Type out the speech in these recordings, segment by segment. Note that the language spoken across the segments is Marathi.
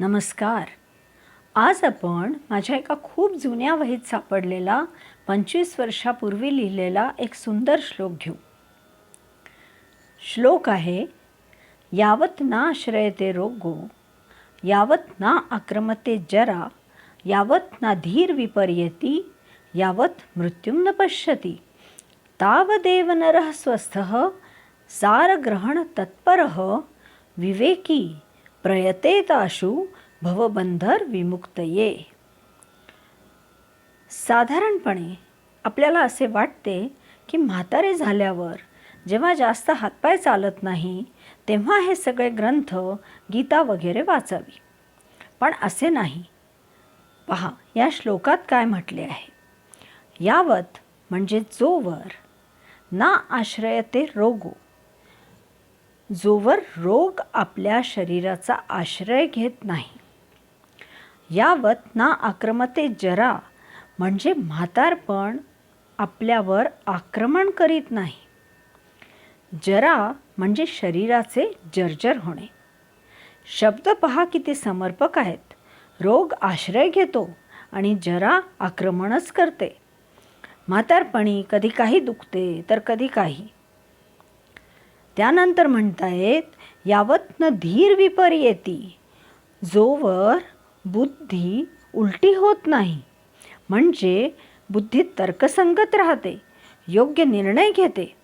नमस्कार. आज आपण माझ्या एका खूप जुन्या वहीत सापडलेला पंचवीस वर्षापूर्वी लिहिलेला एक सुंदर श्लोक घेऊ. श्लोक आहे यावत ना आश्रयते रोगो यावत ना आक्रमते जरा यावत ना धीर विपर्यती यावत मृत्युम न पश्यती तावदेव नरः स्वस्थः सारग्रहण तत्परः विवेकी प्रयतेताशु भवबंधर विमुक्त ये साधारणपणे आपल्याला असे वाटते की म्हातारे झाल्यावर जेव्हा जास्त हातपाय चालत नाही तेव्हा हे सगळे ग्रंथ गीता वगैरे वाचावी. पण असे नाही. पहा या श्लोकात काय म्हटले आहे? यावत म्हणजे जोवर ना आश्रयते रोगो. जोवर रोग आपल्या शरीराचा आश्रय घेत नाही. यावत ना आक्रमते जरा म्हणजे म्हातारपण आपल्यावर आक्रमण करीत नाही. जरा म्हणजे शरीराचे जर्जर होणे. शब्द पहा किती समर्पक आहेत. रोग आश्रय घेतो आणि जरा आक्रमणच करते. म्हातारपणी कधी काही दुखते तर कधी काही. त्यानंतर म्हणतायत यावतनं धीर विपर्यती. जोवर बुद्धी उलटी होत नाही. म्हणजे बुद्धी तर्कसंगत राहते योग्य निर्णय घेते.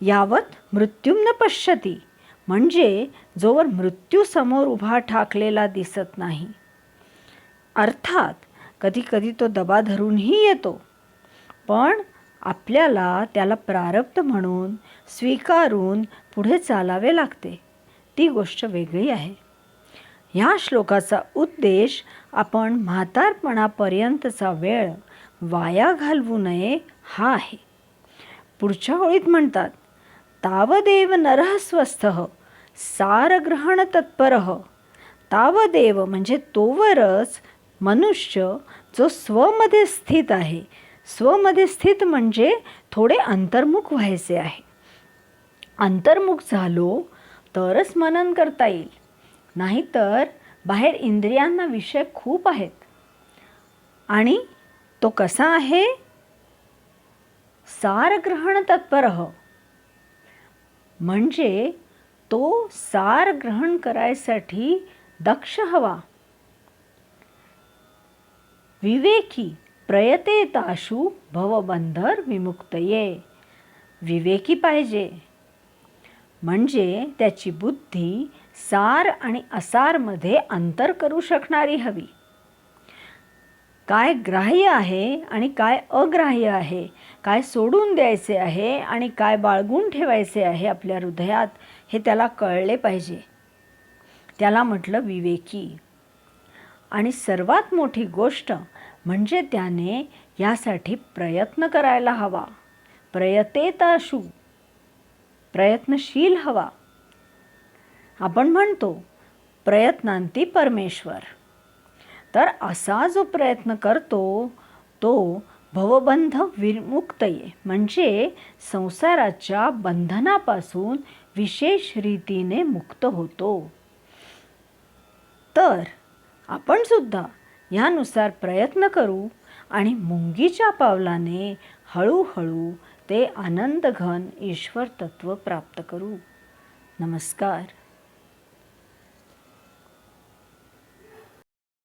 यावत मृत्यूम न पश्यती. म्हणजे जोवर मृत्यू समोर उभा ठाकलेला दिसत नाही. अर्थात कधीकधी तो दबा धरूनही येतो. पण आपल्याला त्याला प्रारब्ध म्हणून स्वीकारून पुढे चालावे लागते. ती गोष्ट वेगळी आहे. ह्या श्लोकाचा उद्देश आपण म्हातारपणापर्यंतचा वेळ वाया घालवू नये हा आहे. पुढच्या ओळीत म्हणतात तावदेव नरह स्वस्थ सारग्रहण तत्पर. तावदेव म्हणजे तोवरच मनुष्य जो स्वमध्ये स्थित आहे. स्वमध्ये स्थित म्हणजे थोडे अंतर्मुख व्हायचे आहे. अंतर्मुख झालो तरच मनन करता येईल. नाहीतर बाहेर इंद्रियांना विषय खूप आहेत. आणि तो कसा आहे? सारग्रहण तत्पर. म्हणजे तो सार ग्रहण करायसाठी दक्ष हवा. विवेकी प्रयतेताशु भवबंधर विमुक्तये. विवेकी पाहिजे. म्हणजे त्याची बुद्धी सार आणि असारमध्ये अंतर करू शकणारी हवी. काय ग्राह्य आहे आणि काय अग्राह्य आहे काय सोडून द्यायचे आहे आणि काय बाळगून ठेवायचे आहे आपल्या हृदयात हे त्याला कळले पाहिजे. त्याला म्हटलं विवेकी. आणि सर्वात मोठी गोष्ट म्हणजे त्याने यासाठी प्रयत्न करायला हवा. प्रयतेताशू प्रयत्नशील हवा. आपण म्हणतो प्रयत्नांती परमेश्वर. तर असा जो प्रयत्न करतो तो भवबंध विमुक्तये. म्हणजे संसाराच्या बंधनापासून विशेष रीतीने मुक्त होतो. तर आपण सुद्धा ह्यानुसार प्रयत्न करू आणि मुंगीच्या पावलाने हळूहळू ते आनंदघन ईश्वर तत्व प्राप्त करू. नमस्कार.